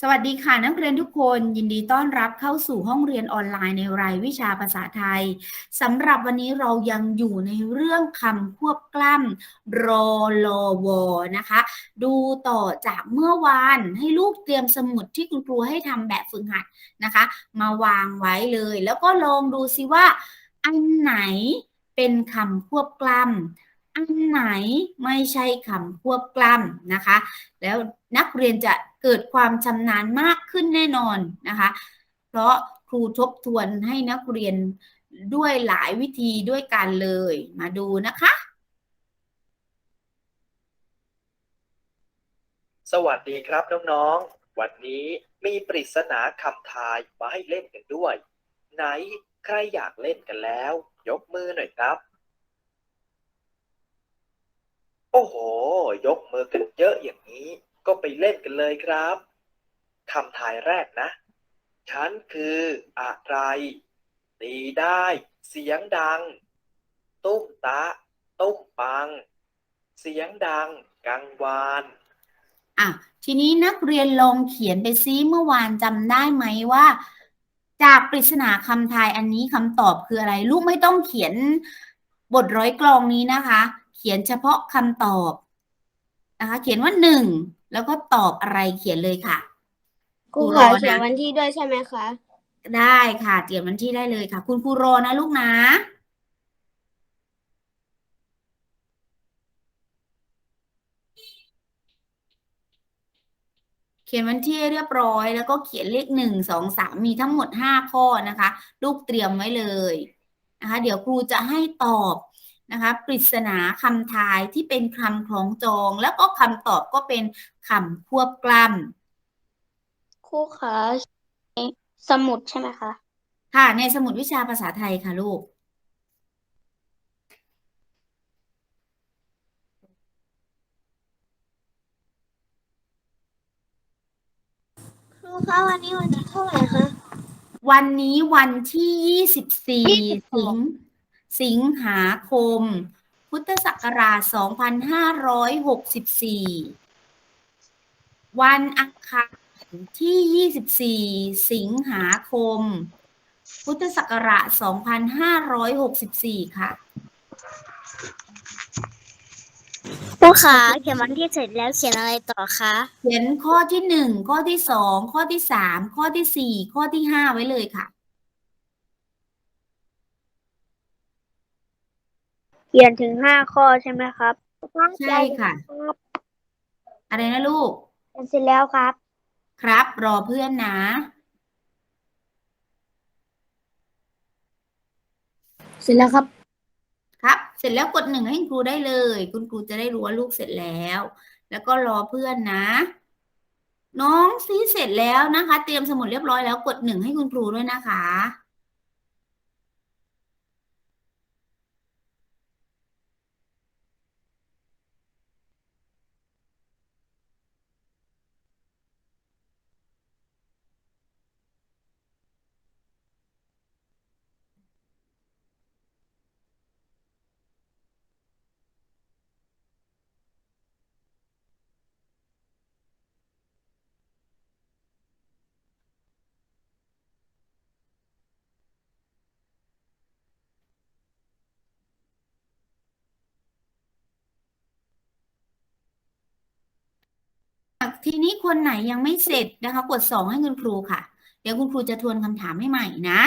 สวัสดีค่ะนักเรียนทุกคนยินดีต้อนรับเข้าสู่ห้องเรียนออนไลน์ในรายวิชาภาษาไทยสำหรับวันนี้เรายังอยู่ในเรื่องคำควบกล้ำรอลอวอนะคะ ดูต่อจากเมื่อวานให้ลูกเตรียมสมุดที่คุณครูให้ทำแบบฝึกหัดนะคะ มาวางไว้เลย แล้วก็ลองดูซิว่า อันไหนเป็นคำควบกล้ำ อันไหนไม่ใช่คำควบกล้ำนะคะ แล้วนักเรียนจะเกิดความชำนาญมากขึ้นแน่นอนนะคะ เพราะครูทบทวนให้นักเรียนด้วยหลายวิธีด้วยกันเลยมาดูนะคะ สวัสดีครับน้องๆ วันนี้มีปริศนาคำทายมาให้เล่นกันด้วย ไหนใครอยากเล่นกันแล้ว ยกมือหน่อยครับ โอ้โห ยกมือกันเยอะอย่างนี้ ก็ไปเล่นกันเลยครับคำทายแรกนะ ฉันคืออะไร ตีได้ เสียงดัง ตุ้มตะ ตุ้มปัง เสียงดัง กังวานอะทีนี้นักเรียนลองเขียนไปซิเมื่อวานจำได้ไหมว่า จากปริศนาคำทายอันนี้คำตอบคืออะไร ลูกไม่ต้องเขียนบทร้อยกลองนี้นะคะ เขียนเฉพาะคำตอบนะคะ เขียนว่าหนึ่งแล้วก็ตอบอะไรเขียนเลยค่ะครูครูรขออนะเขียนวันที่ด้วยใช่ไหมคะ ได้ค่ะเตรียมวันที่ได้เลยค่ะ คุณครูรอนะลูกนะเขียนวันที่ให้เรียบร้อย แล้วก็เขียนเลขหนึ่งสองสามมีทั้งหมดห้าข้อนะคะ ลูกเตรียมไว้เลยนะคะ เดี๋ยวครูจะให้ตอบ นะคะปริศนาคำทายที่เป็นคำคล้องจอง แล้วก็คำตอบก็เป็นคำควบกล้ำครูขอสมุดใช่ไหมคะค่ะในสมุดวิชาภาษาไทยค่ะลูกครูคะวันนี้วันที่เท่าไหร่คะวันนี้วันที่24สิง สิงหาคม พุทธศักราช 2564 วันอังคารที่ 24 สิงหาคม พุทธศักราช 2564 ค่ะครูขาเขียนวันที่เสร็จแล้วเขียนอะไรต่อคะ เขียนข้อที่หนึ่งข้อที่สองข้อที่สามข้อที่สี่ข้อที่ห้าไว้เลยค่ะ เขียนถึงห้าข้อใช่ไหมครับใช่ค่ะอะไรนะลูก เขียนเสร็จแล้วครับ ครับ รอเพื่อนนะ เสร็จแล้วครับ ครับ เสร็จแล้วกดหนึ่งให้คุณครูได้เลย คุณครูจะได้รู้ว่าลูกเสร็จแล้ว แล้วก็รอเพื่อนนะ น้องซีเสร็จแล้วนะคะ เตรียมสมุดเรียบร้อยแล้วกดหนึ่งให้คุณครูด้วยนะคะ ทีนี้คนไหนยังไม่เสร็จนะคะ กดสองให้คุณครูค่ะ เดี๋ยวคุณครูจะทวนคำถามให้ใหม่นะ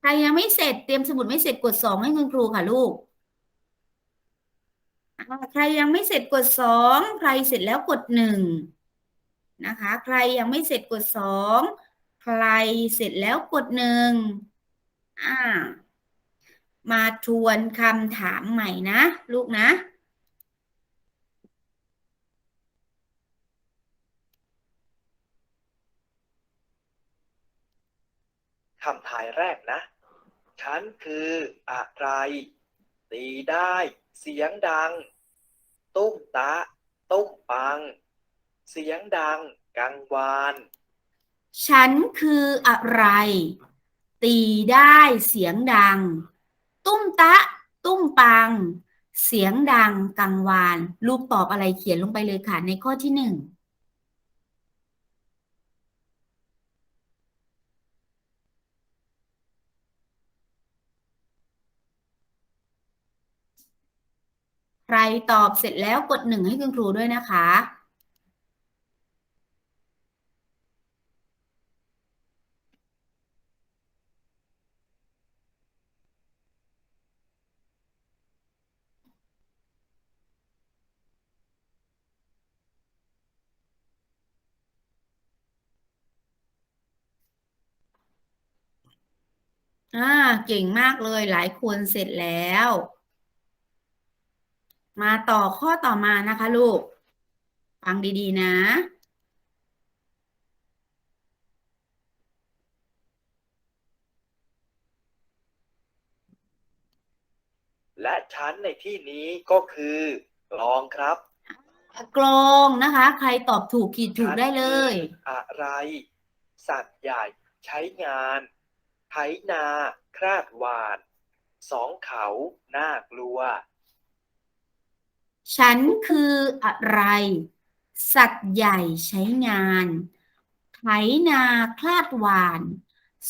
ใครยังไม่เสร็จเตรียมสมุดไม่เสร็จกดสองให้คุณครูค่ะลูกใครยังไม่เสร็จกดสองใครเสร็จแล้วกดหนึ่งนะคะ ใครยังไม่เสร็จกดสองใครเสร็จแล้วกดหนึ่งอ่ามาทวนคำถามใหม่นะ ลูกนะ คำทายแรกนะ ฉันคืออะไร ตีได้ เสียงดัง ตุ้มตะ ตุ้มปัง เสียงดัง กังวาน ฉันคืออะไร ตีได้เสียงดัง ตุ้มตะ ตุ้มปัง เสียงดังกังวาน ลูกตอบอะไรเขียนลงไปเลยค่ะในข้อที่หนึ่ง ตอบเสร็จแล้วกดหนึ่งให้คุณครูด้วยนะคะ อ่า เก่งมากเลยหลายคนเสร็จแล้ว มาต่อข้อต่อมานะคะ ลูก ฟังดีๆ นะ และชั้นในที่นี้ก็คือกลองครับ กลองนะคะ ใครตอบถูกขีดถูกชั้นได้เลยคืออะไร สัตว์ใหญ่ ใช้งานไถนา คราดหวาน สองเขา น่ากลัว ฉันคืออะไร สัตว์ใหญ่ใช้งาน ไถนาคลาดหวาน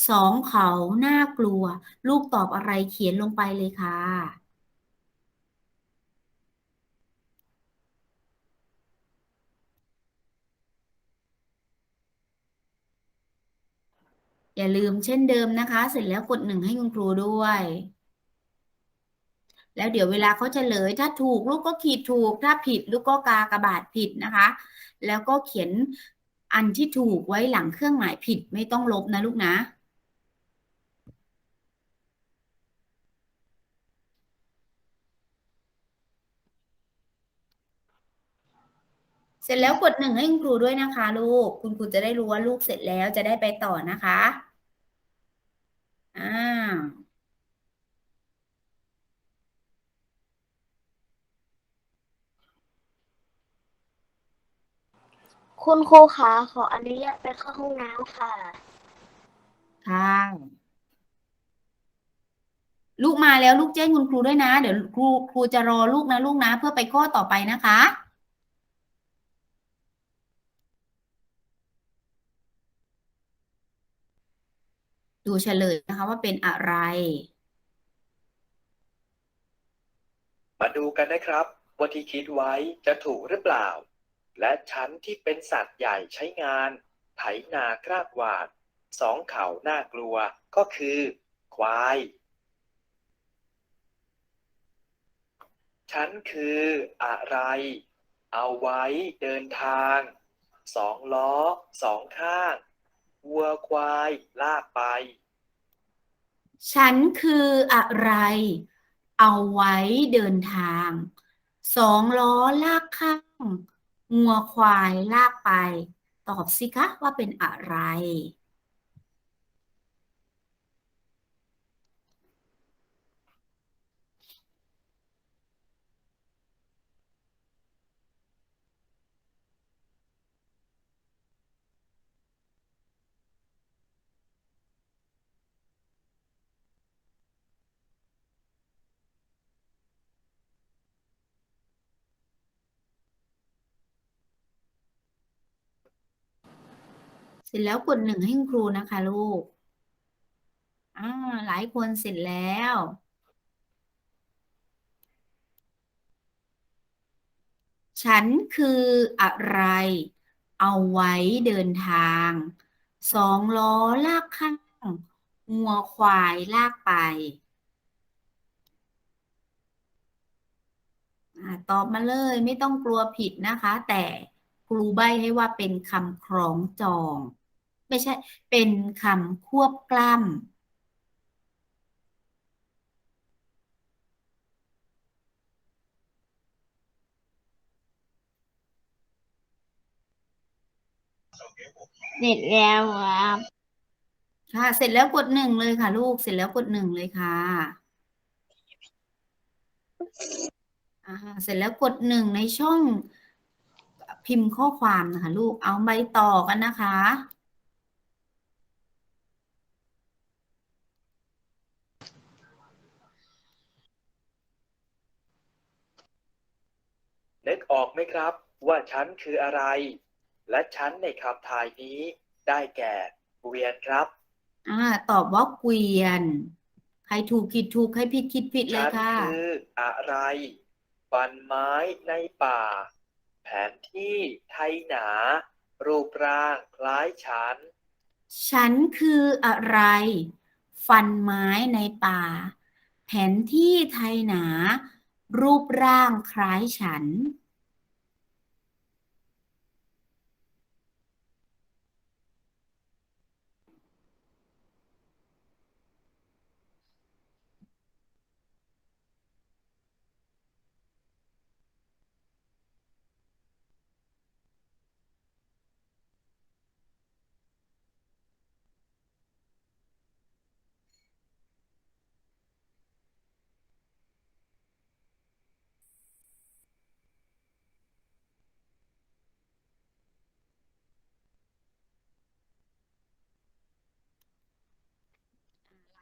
สองเขาน่ากลัว ลูกตอบอะไรเขียนลงไปเลยค่ะ อย่าลืมเช่นเดิมนะคะ เสร็จแล้วกดหนึ่งให้คุณครูด้วย แล้วเดี๋ยวเวลาเขาเฉลย ถ้าถูกลูกก็ขีดถูก ถ้าผิดลูกก็กากระบาทผิดนะคะ แล้วก็เขียนอันที่ถูกไว้หลังเครื่องหมายผิดไม่ต้องลบนะลูกนะเสร็จแล้วกดหนึ่งให้คุณครูด้วยนะคะ ลูก คุณครูจะได้รู้ว่าลูกเสร็จแล้วจะได้ไปต่อนะคะ อ่า คุณครูคะขออนุญาตไปเข้าห้องน้ำค่ะ ค่ะ ลูกมาแล้วลูกแจ้งคุณครูด้วยนะ เดี๋ยวครูครูจะรอลูกนะลูกนะ เพื่อไปข้อต่อไปนะคะ ดูเฉลยนะคะว่าเป็นอะไร มาดูกันนะครับว่าที่คิดไว้จะถูกหรือเปล่า และชั้นที่เป็นสัตว์ใหญ่ใช้งาน ไถนาคราดหวาด สองเขาน่ากลัวก็คือ ควาย ชั้นคืออะไร เอาไว้เดินทาง สองล้อ สองข้าง วัวควายลากไป ฉันคืออะไร เอาไว้เดินทาง สองล้อลากข้าง งัวควายลากไป ตอบสิคะว่าเป็นอะไร เสร็จแล้วกดหนึ่งให้คุณครูนะคะลูก อ่า หลายคนเสร็จแล้ว ฉันคืออะไร เอาไว้เดินทาง สองล้อลากข้างงัวควายลากไปอตอบมาเลยไม่ต้องกลัวผิดนะคะ แต่ครูใบให้ว่าเป็นคำคล้องจอง ไม่ใช่ เป็นคำควบกล้ำเสร็จแล้วครับ ค่ะ เสร็จแล้วกดหนึ่งเลยค่ะ ลูก เสร็จแล้วกดหนึ่งเลยค่ะอ่าเสร็จแล้วกดหนึ่งในช่องพิมพ์ข้อความนะคะ ลูก เอาไปต่อกันนะคะ นึกออกไหมครับ ว่าชั้นคืออะไร และชั้นในคำทายนี้ได้แก่เกวียนครับ อ่า ตอบว่าเกวียน ใครถูกคิดถูก ใครผิดคิดผิดเลยชั้นค่ะ คืออะไรฟันไม้ในป่า แผนที่ไทยหนา รูปร่างคล้ายฉันฉันคืออะไร ฟันไม้ในป่า แผนที่ไทยหนา รูปร่างคล้ายฉัน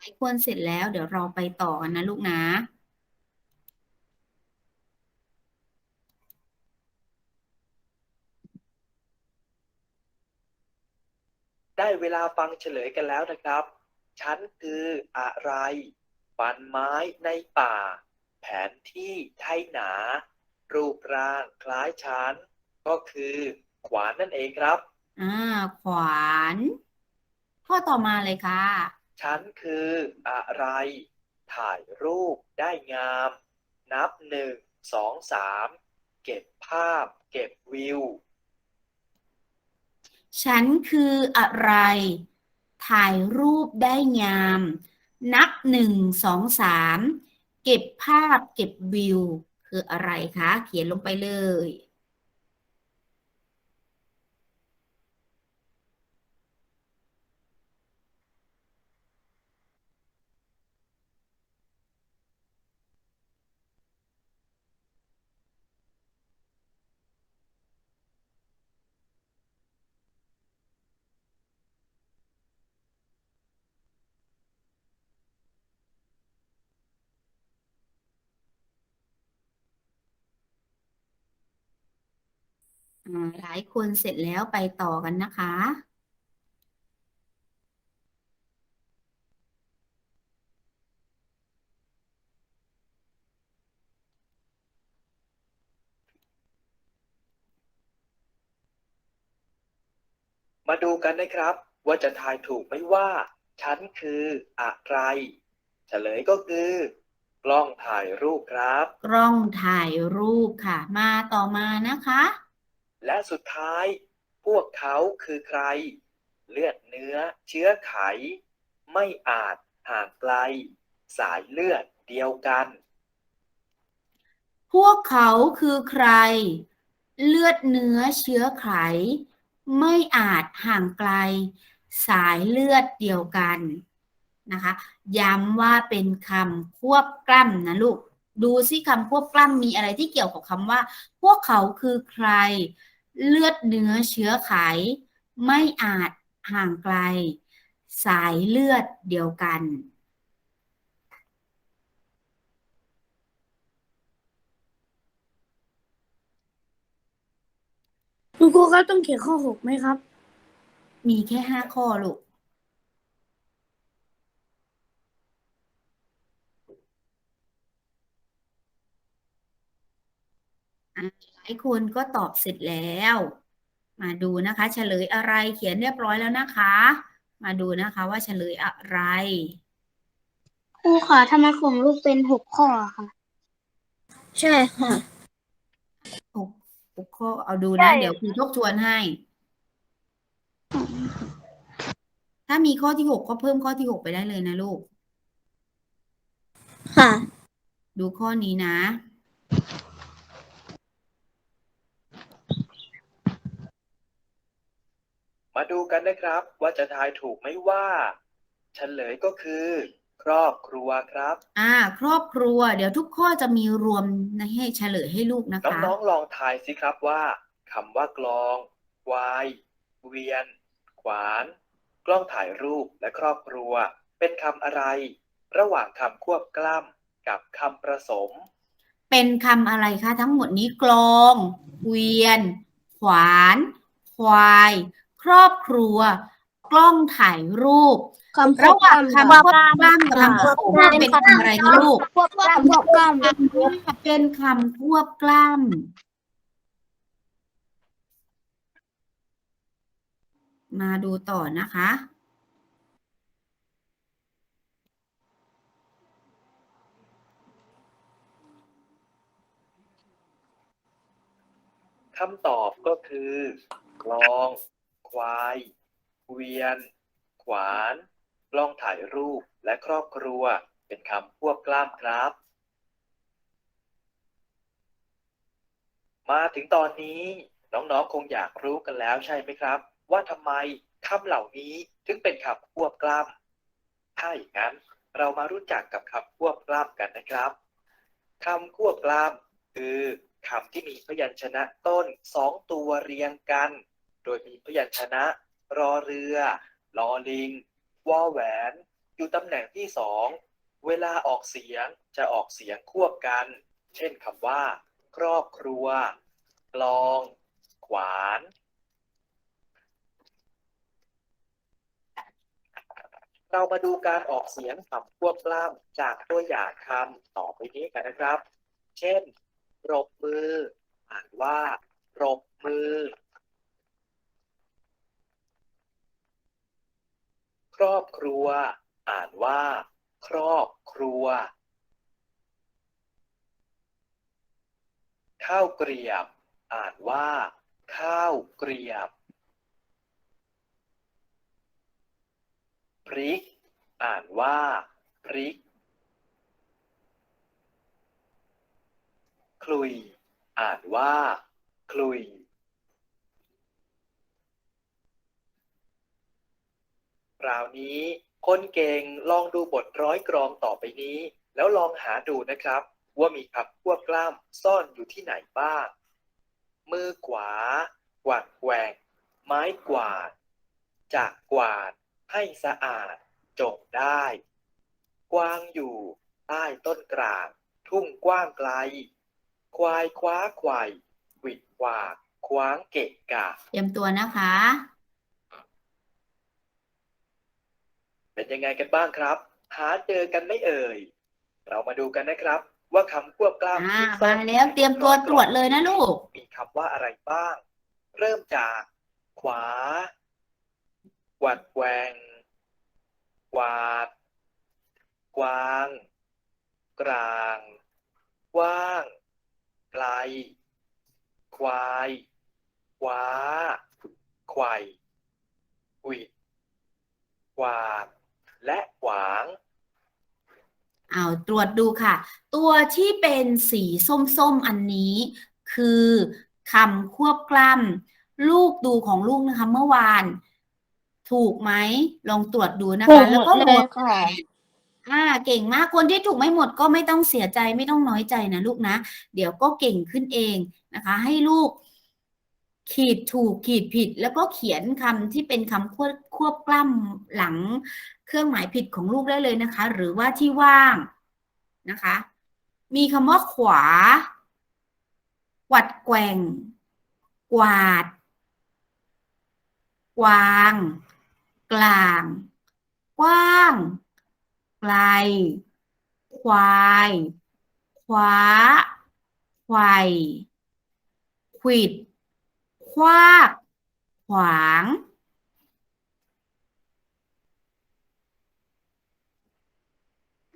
หลายคนเสร็จแล้ว เดี๋ยวเราไปต่อกันนะลูกนะได้เวลาฟังเฉลยกันแล้วนะครับ ฉันคืออะไร ฟันไม้ในป่า แผนที่ไทยหนา รูปร่างคล้ายฉัน ก็คือขวานนั่นเองครับ อ่า ขวาน ข้อต่อมาเลยค่ะ ฉันคืออะไร ถ่ายรูปได้งาม นับหนึ่งสองสามเก็บภาพ เก็บวิว ฉันคืออะไร ถ่ายรูปได้งาม นับหนึ่งสองสามเก็บภาพเก็บวิว คืออะไรคะ เขียนลงไปเลย หลายคนเสร็จแล้วไปต่อกันนะคะ มาดูกันนะครับ ว่าจะทายถูกไหมว่า ฉันคืออะไร เฉลยก็คือกล้องถ่ายรูปครับ กล้องถ่ายรูปค่ะ มาต่อมานะคะ และสุดท้ายพวกเขาคือใคร เลือดเนื้อเชื้อไข ไม่อาจห่างไกล สายเลือดเดียวกัน พวกเขาคือใคร เลือดเนื้อเชื้อไข ไม่อาจห่างไกล สายเลือดเดียวกันนะคะย้ำว่าเป็นคำควบกล้ำนะลูก ดูซิคำควบกล้ำมีอะไรที่เกี่ยวกับคำว่า พวกเขาคือใคร เลือดเนื้อเชื้อไข ไม่อาจห่างไกล สายเลือดเดียวกัน คุณครูครับต้องเขียนข้อหกไหมครับ มีแค่ห้าข้อลูก อะหลายคนก็ตอบเสร็จแล้ว มาดูนะคะ เฉลยอะไรเขียนเรียบร้อยแล้วนะคะ มาดูนะคะว่าเฉลยอะไรครูขอทำไมของลูกเป็นหกข้อค่ะ ใช่ค่ะหกหกข้อเอาดูนะเดี๋ยวครูทบทวนให้ ถ้ามีข้อที่หกก็เพิ่มข้อที่หกไปได้เลยนะลูก ค่ะ ดูข้อนี้นะ มาดูกันนะครับว่าจะทายถูกไหมว่าเฉลยก็คือ ครอบครัวครับ อ่า ครอบครัว เดี๋ยวทุกข้อจะมีรวมให้เฉลยให้ลูกนะคะ น้องๆลองทายสิครับว่าคำว่ากลองควายเวียน ขวาน กล้องถ่ายรูปและครอบครัว เป็นคำอะไร ระหว่างคำควบกล้ำกับคำประสม เป็นคำอะไรคะทั้งหมดนี้กลองเกวียน ขวาน ควาย ครอบครัว กล้องถ่ายรูปคำระหว่างคำควบกล้ำกับค่ะคำควบกล้ำเป็นคำอะไรคะลูกควบกล้ำควบกล้ำเป็นคำควบกล้ำมาดูต่อนะคะคำตอบก็คือกลอง ควาย เกวียน ขวาน กล้องถ่ายรูปและครอบครัว เป็นคำควบกล้ำครับ มาถึงตอนนี้ น้องๆคงอยากรู้กันแล้วใช่ไหมครับ ว่าทำไมคำเหล่านี้ถึงเป็นคำควบกล้ำถ้าอย่างนั้นเรามารู้จักกับคำควบกล้ำกันนะครับคำควบกล้ำคือคำที่มีพยัญชนะต้นสองตัวเรียงกัน โดยมีพยัญชนะ รอเรือ ลอลิง วอแหวน อยู่ตำแหน่งที่สองเวลาออกเสียงจะออกเสียงควบกัน เช่นคำว่า ครอบครัว กลอง ขวาน เรามาดูการออกเสียงคำควบกล้ำจากตัวอย่างคำต่อไปนี้กันนะครับ เช่นปรบมือ อ่านว่าปรบมือ ครอบครัว อ่านว่า ครอบครัว ข้าวเกรียบ อ่านว่า ข้าวเกรียบ พริก อ่านว่า พริก คลุย อ่านว่า คลุย คราวนี้ คนเก่งลองดูบทร้อยกรองต่อไปนี้ แล้วลองหาดูนะครับ ว่ามีคำควบกล้ำซ่อนอยู่ที่ไหนบ้าง มือขวา กวาดแกว่งไม้กวาด จากกวาด ให้สะอาดจบได้ กวางอยู่ ใต้ต้นกลาง ทุ่งกว้างไกล ควายคว้าควายหวิดหวากคว้างเกะกะ เตรียมตัวนะคะ เป็นยังไงกันบ้างครับ หาเจอกันไหม่เอ่ย เรามาดูกันนะครับ ว่าคำควบกล้ำอ่าที่ซ่มาอนแล้วเตรียมตัวตรวจเลยนะลูก มีคำว่าอะไรบ้าง เริ่มจากขวา กวาดแกว่งกวาด กวาง กลาง กว้าง ไกล ควายคว้าไขว่หวิดกวาด และขวาง เอาตรวจดูค่ะ ตัวที่เป็นสีส้มๆอันนี้ คือคำควบกล้ำลูกดูของลูกนะคะเมื่อวาน ถูกไหมลองตรวจดูนะถูคะกหแล้วมดก็เลบยวกค่ะอ่าเก่งมากคนที่ถูกไม่หมดก็ไม่ต้องเสียใจไม่ต้องน้อยใจนะลูกนะ เดี๋ยวก็เก่งขึ้นเองนะคะ ให้ลูก ขีดถูกขีดผิด แล้วก็เขียนคำที่เป็นคำควบควบกล้ำหลัง เครื่องหมายผิดของลูกได้เลยนะคะ หรือว่าที่ว่างนะคะ มีคำว่าขวา กวัดแกว่ง กวาด กวาง กลาง กว้าง ไกล ควาย คว้าไขว่ขวิด คว้ากขวาง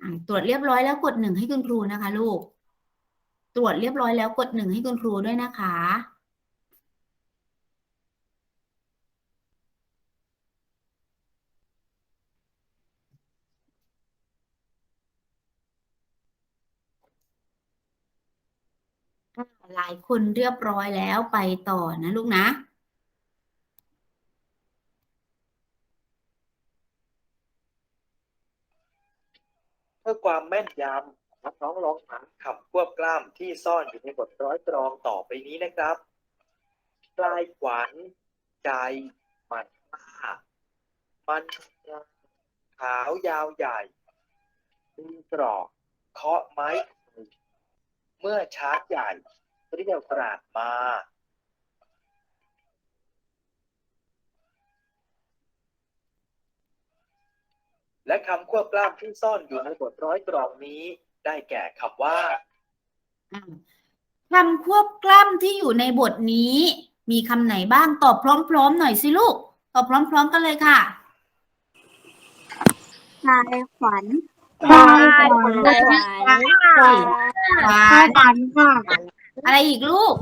อะ ตรวจเรียบร้อยแล้วกดหนึ่งให้คุณครูนะคะ ลูก ตรวจเรียบร้อยแล้วกดหนึ่งให้คุณครูด้วยนะคะ หลายคนเรียบร้อยแล้วไปต่อนะลูกนะ เพื่อ ความแม่นยำน้องๆลองหาคำควบกล้ำที่ซ่อนอยู่ในบทร้อยกรองต่อไปนี้นะครับปลายขวัญใจมันมากมันขาวยาวใหญ่มีตรอกเคาะไม้ เมื่อช้างใหญ่เรียวกราดมา และคำควบกล้ำที่ซ่อนอยู่ในบทร้อยกรองนี้ ได้แก่คำว่า อ่าคำควบกล้ำที่อยู่ในบทนี้ มีคำไหนบ้างตอบพร้อมๆหน่อยสิลูก ตอบพร้อม ๆ กันเลยค่ะนายขวัญนายขวัญนายขวัญหวานขวัญค่ะอะไรอีกลูก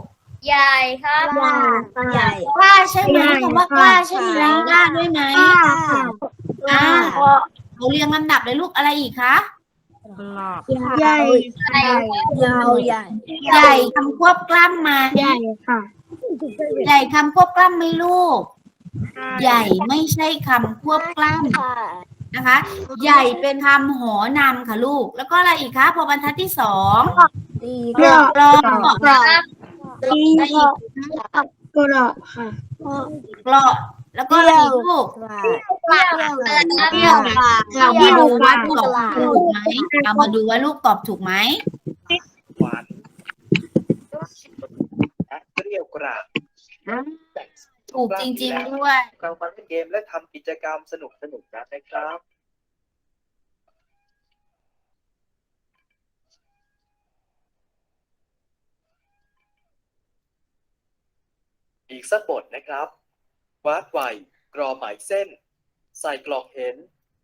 ใหญ่ครับใหญ่ กล้าใช่ไหมใหญ่คำว่ากล้าใช่ไหมค่ะกล้าด้วยไหมค่ะอ่า เราเรียงลำดับเลยลูกอะไรอีกคะใหญ่ยาวใหญ่ใหญ่คำควบกล้ำมา ใหญ่ค่ะใหญ่คำควบกล้ำไหมลูก ใหญ่ไม่ใช่คำควบกล้ำนะคะ ใหญ่เป็นคำหอนำค่ะลูก แล้วก็อะไรอีกคะพอบรรทัดที่สองกรอบกรอกกรอบอะไรอีกกรอบค่ะกรอก แล้วก็อะไรอีกลูกเปรี้ยวค่ะเรามาดูว่าลูกตอบถูกไหมเรามาดูว่าลูกตอบถูกไหมหวานและเปรี้ยวกราดถูกจริง ๆ ด้วยเรามาเล่นเกมและทำกิจกรรมสนุกสนุกๆกันนะครับอีกสักบทนะครับ วาดไวกรอหมายเส้น ใส่กล่องเห็น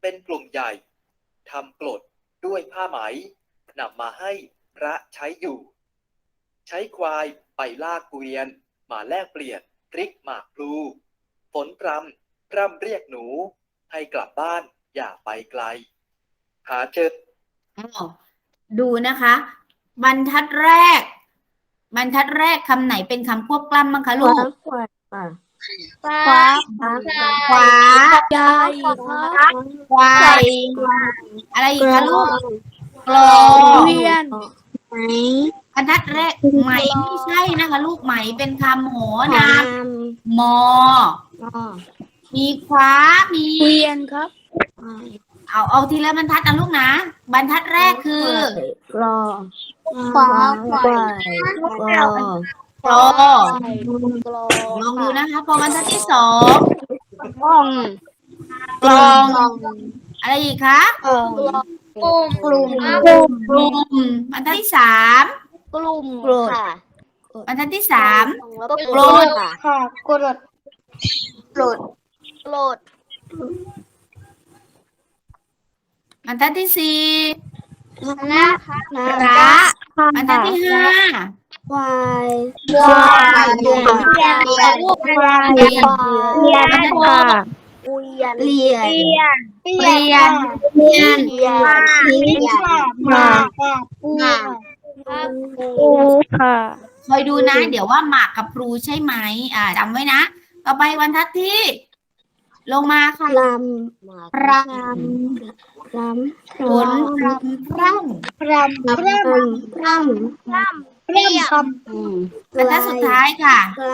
เป็นกลุ่มใหญ่ทำกรดด้วยผ้าไหมนำมาให้พระใช้อยู่ ใช้ควายไปลากเกวียน มาแลกเปลี่ยนพริกหมากพลูฝนพรำพร่ำเรียกหนู ให้กลับบ้านอย่าไปไกล หาเจออ้าวดูนะคะ บรรทัดแรก บรรทัดแรกคำไหนเป็นคำควบกล้ำบ้างคะลูกฟ้าข วาใหญ่ควายอะไรอีกคะลูกกลอเวียนไหมบรรทัดแรกไหมไม่ใช่นะคะ ลูกไหมเป็นคำโหนามมอ มีคว้ามีเวียนครับเอาเอาทีละบรรทัดนะลูกนะ บรรทัดแรกคือกรอฟ้าควาย กรอกลอลองดูนะคะพอบรรทัดที่สองกลองกลอง อะไรอีกคะกลุ่มกลุ่มกลุ่มบรรทัดที่สามกลุ่มค่ะบรรทัดที่สามกรดค่ะกรดกรดกรดบรรทัดที่สี่นะนะพระบรรทัดที่ห้า ควายควายเรียนเรียนเรียนลูกควายเรียนเรียนบรรทัดค่ะที่เรียนเรียนเรียนเรียนเรียนเรียนมาปูค่ะคอยดูนะเดี๋ยวว่าหมากกับพลูใช่ไหมอ่าจำไว้นะต่อไปบรรทัดที่ลงมาค่ะลำรำรำฝนพรำพร่รำรำรำรำรำรำคำำบรรทัดสุดท้ายค่ะไกล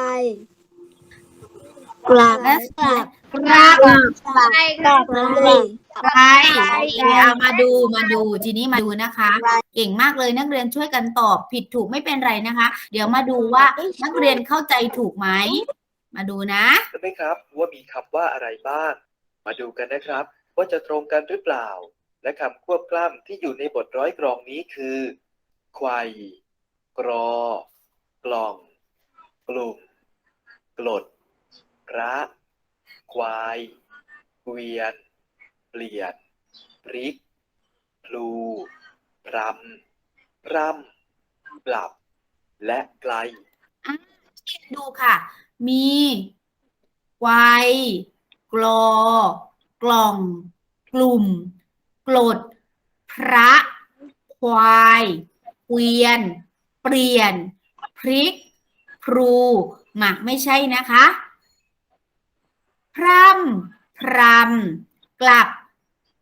กลาและสุดท้ายกกราลาบกลาไกลใครเอามาดูมาดูทีนี้มาดูนะคะ เก่งมากเลยนักเรียนช่วยกันตอบผิดถูกไม่เป็นไรนะคะ เดี๋ยวมาดูว่านักเรียนเข้าใจถูกไหมมาดูนะรู้ไหมครับ ว่ามีคำว่าอะไรบ้าง มาดูกันนะครับ ว่าจะตรงกันหรือเปล่า และคำควบกล้ำที่อยู่ในบทร้อยกรองนี้คือควาย กรอกล่อง กลุ่ม กลด พระ ควาย เกวียน เปลี่ยนพริกพลูรำร่ำปรับ และไกลดูค่ะ มีไวกลอ กล่อง กลุ่ม กลด พระ ควาย เกวียน เปลี่ยน พริกพลูหมักไม่ใช่นะคะ พร่ำพรำกลับ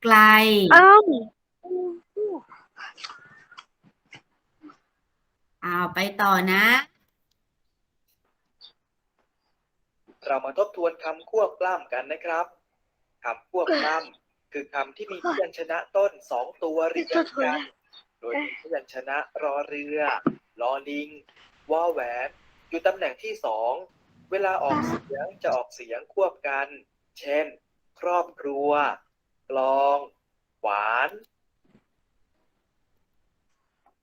ไกลเอาไปต่อนะ เรามาทบทวนคำควบกล้ำกันนะครับคำควบกล้ำคือคำที่มีพยัญชนะต้นสองตัวเรียงกัน โดยมีพยัญชนะรอเรือ ลอลิงวอแหวนอยู่ตำแหน่งที่สองเวลาออกเสียงจะออกเสียงควบกัน เช่น ครอบครัว กลอง หวาน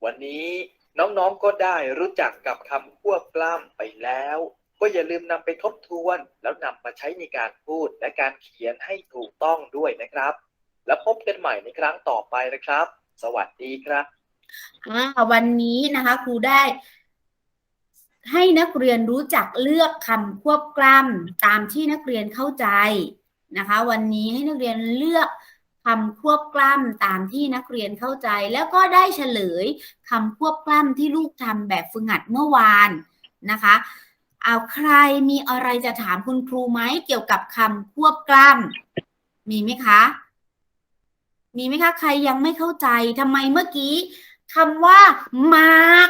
วันนี้น้องๆก็ได้รู้จักกับคำควบกล้ำไปแล้ว ก็อย่าลืมนำไปทบทวน แล้วนำมาใช้ในการพูดและการเขียนให้ถูกต้องด้วยนะครับ แล้วพบกันใหม่ในครั้งต่อไปนะครับ สวัสดีครับ วันนี้นะคะครูได้ให้นักเรียนรู้จักเลือกคำควบกล้ำตามที่นักเรียนเข้าใจนะคะ วันนี้ให้นักเรียนเลือกคำควบกล้ำตามที่นักเรียนเข้าใจ แล้วก็ได้เฉลยคำควบกล้ำที่ลูกทำแบบฝึกหัดเมื่อวานนะคะเอาใครมีอะไรจะถามคุณครูไหมเกี่ยวกับคำควบกล้ำมีไหมคะ มีไหมคะ ใครยังไม่เข้าใจทำไมเมื่อกี้ คำว่ามาร์ก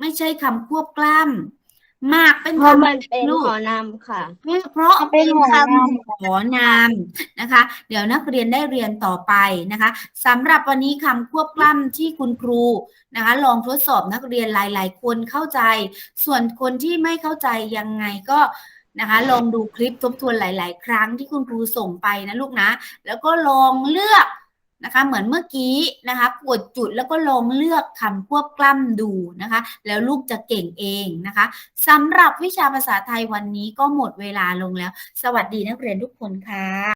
ไม่ใช่คำควบกล้ำมาร์กเป็นเพราะคำมันเป็นลูก หอนำค่ะ เพราะเป็เป็นนหอนามคำหอนามนะคะ เดี๋ยวนักเรียนได้เรียนต่อไปนะคะสำหรับวันนี้คำควบกล้ำที่คุณครูนะคะ ลองทดสอบนักเรียนหลาย ๆ คนเข้าใจ ส่วนคนที่ไม่เข้าใจยังไงก็นะคะ ลองดูคลิปทบทวนหลาย ๆ ครั้งที่คุณครูส่งไปนะลูกนะ แล้วก็ลองเลือก นะคะเหมือนเมื่อกี้นะคะกดจุดแล้วก็ลองเลือกคำควบกล้ำดูนะคะ แล้วลูกจะเก่งเองนะคะสำหรับวิชาภาษาไทยวันนี้ก็หมดเวลาลงแล้ว สวัสดีนักเรียนทุกคนค่ะ